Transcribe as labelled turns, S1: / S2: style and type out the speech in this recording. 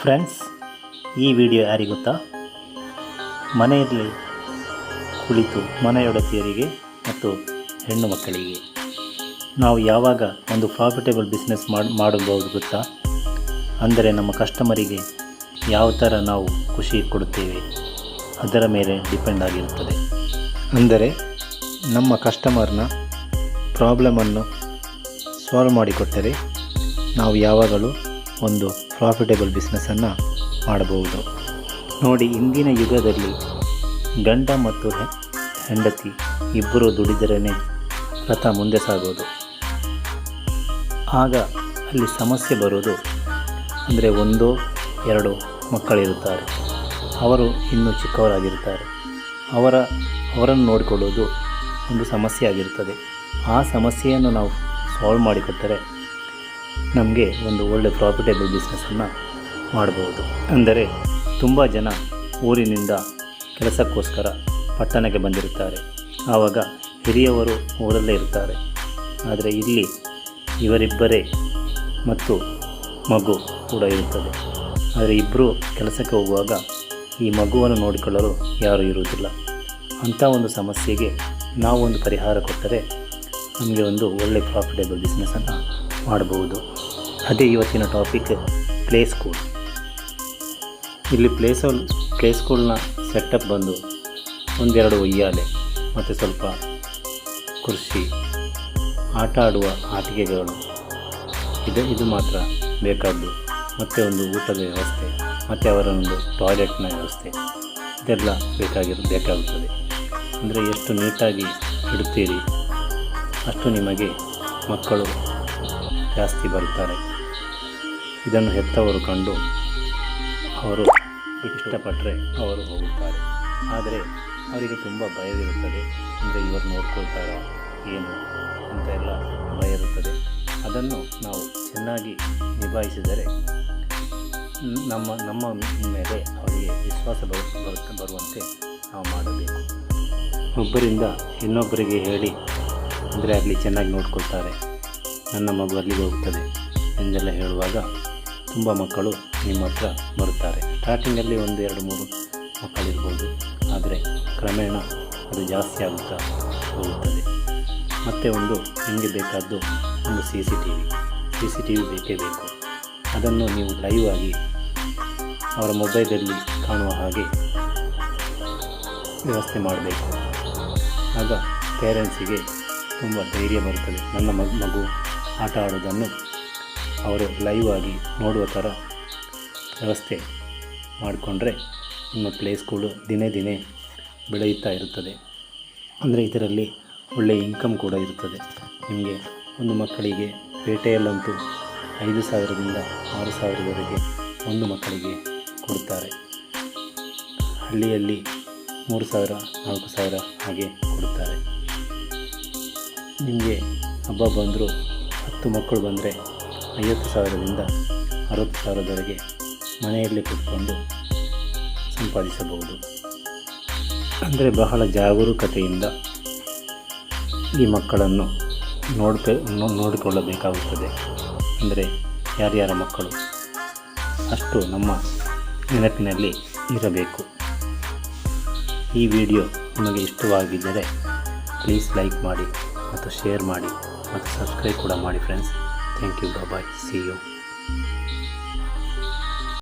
S1: Friends ಈ video ಯಾರಿಗೊತ್ತಾ? ಮನೆಯಲ್ಲಿ ಕುಳಿತು ಮನೆಯೊಡತಿಯರಿಗೆ ಮತ್ತು ಹೆಣ್ಣು ಮಕ್ಕಳಿಗೆ. ನಾವು ಯಾವಾಗ ಒಂದು ಪ್ರಾಫಿಟೇಬಲ್ ಬಿಸ್ನೆಸ್ ಮಾಡಿ, ಮಾಡಬಹುದು ಗೊತ್ತಾ? ಅಂದರೆ ನಮ್ಮ ಕಸ್ಟಮರಿಗೆ ಯಾವ ಥರ ನಾವು ಖುಷಿ ಕೊಡುತ್ತೇವೆ, ಅದರ ಮೇಲೆ ಡಿಪೆಂಡ್ ಆಗಿರುತ್ತದೆ. ಅಂದರೆ ನಮ್ಮ ಕಸ್ಟಮರ್ನ ಪ್ರಾಬ್ಲಮನ್ನು ಸಾಲ್ವ್ ಮಾಡಿಕೊಟ್ಟರೆ ನಾವು ಯಾವಾಗಲೂ ಒಂದು ಪ್ರಾಫಿಟೇಬಲ್ ಬಿಸ್ನೆಸ್ಸನ್ನು ಮಾಡಬಹುದು. ನೋಡಿ, ಇಂದಿನ ಯುಗದಲ್ಲಿ ಗಂಡ ಮತ್ತು ಹೆಂಡತಿ ಇಬ್ಬರು ದುಡಿದರೇ ರಥ ಮುಂದೆ ಸಾಗೋದು. ಆಗ ಅಲ್ಲಿ ಸಮಸ್ಯೆ ಬರೋದು ಅಂದರೆ ಒಂದು, ಎರಡು ಮಕ್ಕಳಿರುತ್ತಾರೆ. ಅವರು ಇನ್ನೂ ಚಿಕ್ಕವರಾಗಿರ್ತಾರೆ ಅವರ, ಅವರನ್ನು ನೋಡಿಕೊಳ್ಳೋದು ಒಂದು ಸಮಸ್ಯೆ ಆಗಿರುತ್ತದೆ. ಆ ಸಮಸ್ಯೆಯನ್ನು ನಾವು ಸಾಲ್ವ್ ಮಾಡಿಕೊಟ್ಟರೆ ನಮಗೆ ಒಂದು ಒಳ್ಳೆ ಪ್ರಾಫಿಟೇಬಲ್ ಬಿಸ್ನೆಸ್ಸನ್ನು ಮಾಡಬಹುದು ಅಂದರೆ ತುಂಬ ಜನ ಊರಿನಿಂದ ಕೆಲಸಕ್ಕೋಸ್ಕರ ಪಟ್ಟಣಕ್ಕೆ ಬಂದಿರುತ್ತಾರೆ. ಆವಾಗ ಹಿರಿಯವರು ಊರಲ್ಲೇ ಇರ್ತಾರೆ. ಆದರೆ ಇಲ್ಲಿ ಇವರಿಬ್ಬರೇ ಮತ್ತು ಮಗು ಕೂಡ ಇರುತ್ತದೆ. ಆದರೆ ಇಬ್ಬರು ಕೆಲಸಕ್ಕೆ ಹೋಗುವಾಗ ಈ ಮಗುವನ್ನು ನೋಡಿಕೊಳ್ಳಲು ಯಾರೂ ಇರುವುದಿಲ್ಲ. ಅಂಥ ಒಂದು ಸಮಸ್ಯೆಗೆ ನಾವು ಒಂದು ಪರಿಹಾರ ಕೊಟ್ಟರೆ ನಮಗೆ ಒಂದು ಒಳ್ಳೆ ಪ್ರಾಫಿಟೇಬಲ್ ಬಿಸ್ನೆಸ್ಸನ್ನು ಮಾಡಬಹುದು ಅದೇ ಇವತ್ತಿನ ಟಾಪಿಕ್ ಪ್ಲೇ ಸ್ಕೂಲ್ ಇಲ್ಲಿ ಪ್ಲೇ ಪ್ಲೇ ಸ್ಕೂಲ್ನ ಸೆಟಪ್ ಬಂದು ಒಂದೆರಡು ಒಯ್ಯಾಲೆ, ಮತ್ತು ಸ್ವಲ್ಪ ಕೃಷಿ ಆಟ ಆಡುವ ಆಟಿಕೆಗಳು ಇದು ಇದು ಮಾತ್ರ ಬೇಕಾದ್ದು. ಮತ್ತು ಒಂದು ಊಟದ ವ್ಯವಸ್ಥೆ, ಮತ್ತು ಅವರೊಂದು ಟಾಯ್ಲೆಟ್ನ ವ್ಯವಸ್ಥೆ. ಇದೆಲ್ಲ ಬೇಕಾಗಿರೋ, ಬೇಕಾಗುತ್ತದೆ. ಅಂದರೆ ಎಷ್ಟು ನೀಟಾಗಿ ಇಡುತ್ತೀರಿ, ಅಷ್ಟು ನಿಮಗೆ ಮಕ್ಕಳು ಜಾಸ್ತಿ ಬರುತ್ತಾರೆ. ಇದನ್ನು ಹೆತ್ತವರು ಕಂಡು ಅವರು ಇಷ್ಟಪಟ್ಟರೆ ಅವರು ಹೋಗುತ್ತಾರೆ. ಆದರೆ ಅವರಿಗೆ ತುಂಬ ಭಯವಿರುತ್ತದೆ ಅಂದರೆ ಇವರು ನೋಡ್ಕೊಳ್ತಾರ ಏನು ಅಂತ ಎಲ್ಲ ಭಯ ಇರುತ್ತದೆ. ಅದನ್ನು ನಾವು ಚೆನ್ನಾಗಿ ನಿಭಾಯಿಸಿದರೆ ನಮ್ಮ ನಮ್ಮ ಮೇಲೆ ಅವರಿಗೆ ವಿಶ್ವಾಸ ಬರು ಬರು- ಬರುವಂತೆ ನಾವು ಮಾಡಬೇಕು. ಒಬ್ಬರಿಂದ ಇನ್ನೊಬ್ಬರಿಗೆ ಹೇಳಿ, ಅಂದರೆ ಅಲ್ಲಿ ಚೆನ್ನಾಗಿ ನೋಡ್ಕೊಳ್ತಾರೆ. ನನ್ನ ಮಗು ಅಲ್ಲಿಗೆ ಹೋಗ್ತದೆ ಎಂದೆಲ್ಲ ಹೇಳುವಾಗ ತುಂಬ ಮಕ್ಕಳು ನಿಮ್ಮ ಹತ್ರ ಬರುತ್ತಾರೆ. ಸ್ಟಾರ್ಟಿಂಗಲ್ಲಿ ಒಂದು ಎರಡು ಮೂರು ಮಕ್ಕಳಿರ್ಬೋದು. ಆದರೆ ಕ್ರಮೇಣ ಅದು ಜಾಸ್ತಿ ಆಗುತ್ತಾ ಹೋಗುತ್ತದೆ. ಮತ್ತು ಒಂದು ನಿಮಗೆ ಬೇಕಾದ್ದು ಒಂದು C C T V C C T V ಬೇಕೇ ಬೇಕು. ಅದನ್ನು ನೀವು ಲೈವ್ ಆಗಿ ಅವರ ಮೊಬೈಲಲ್ಲಿ ಕಾಣುವ ಹಾಗೆ ವ್ಯವಸ್ಥೆ ಮಾಡಬೇಕು. ಆಗ ಪೇರೆಂಟ್ಸಿಗೆ ತುಂಬ ಧೈರ್ಯ ಬರುತ್ತದೆ. ನನ್ನ ಮಗು ಆಟ ಆಡೋದನ್ನು ಅವರು ಲೈವ್ ಆಗಿ ನೋಡುವ ಥರ ವ್ಯವಸ್ಥೆ ಮಾಡಿಕೊಂಡ್ರೆ ನಿಮ್ಮ ಪ್ಲೇಸ್ಗಳು ದಿನೇ ದಿನೇ ಬೆಳೆಯುತ್ತಾ ಇರುತ್ತದೆ. ಅಂದರೆ ಇದರಲ್ಲಿ ಒಳ್ಳೆಯ ಇನ್ಕಮ್ ಕೂಡ ಇರುತ್ತದೆ. ನಿಮಗೆ ಒಂದು ಮಕ್ಕಳಿಗೆ ಪೇಟೆಯಲ್ಲಂತೂ ಐದು ಸಾವಿರದಿಂದ ಆರು ಸಾವಿರದವರೆಗೆ ಒಂದು ಮಕ್ಕಳಿಗೆ ಕೊಡುತ್ತಾರೆ. ಹಳ್ಳಿಯಲ್ಲಿ ಮೂರು ಸಾವಿರ, ನಾಲ್ಕು ಸಾವಿರ ಹಾಗೆ ಕೊಡುತ್ತಾರೆ. ನಿಮಗೆ ಹಬ್ಬ ಬಂದರೂ ಹತ್ತು ಮಕ್ಕಳು ಬಂದರೆ ಐವತ್ತು ಸಾವಿರದಿಂದ ಅರವತ್ತು ಸಾವಿರದವರೆಗೆ ಮನೆಯಲ್ಲಿ ಕೂತ್ಕೊಂಡು ಸಂಪಾದಿಸಬಹುದು. ಅಂದರೆ ಬಹಳ ಜಾಗರೂಕತೆಯಿಂದ ಈ ಮಕ್ಕಳನ್ನು ನೋಡ್ಕ ನೋಡಿಕೊಳ್ಳಬೇಕಾಗುತ್ತದೆ. ಅಂದರೆ ಯಾರ್ಯಾರ ಮಕ್ಕಳು ಅಷ್ಟು ನಮ್ಮ ನೆನಪಿನಲ್ಲಿ ಇರಬೇಕು. ಈ ವಿಡಿಯೋ ನಿಮಗೆ ಇಷ್ಟವಾಗಿದ್ದರೆ ಪ್ಲೀಸ್ ಲೈಕ್ ಮಾಡಿ ಮತ್ತು ಶೇರ್ ಮಾಡಿ ಮತ್ತು ಸಬ್ಸ್ಕ್ರೈಬ್ ಕೂಡ ಮಾಡಿ friends. Thank you. Bye bye. See you.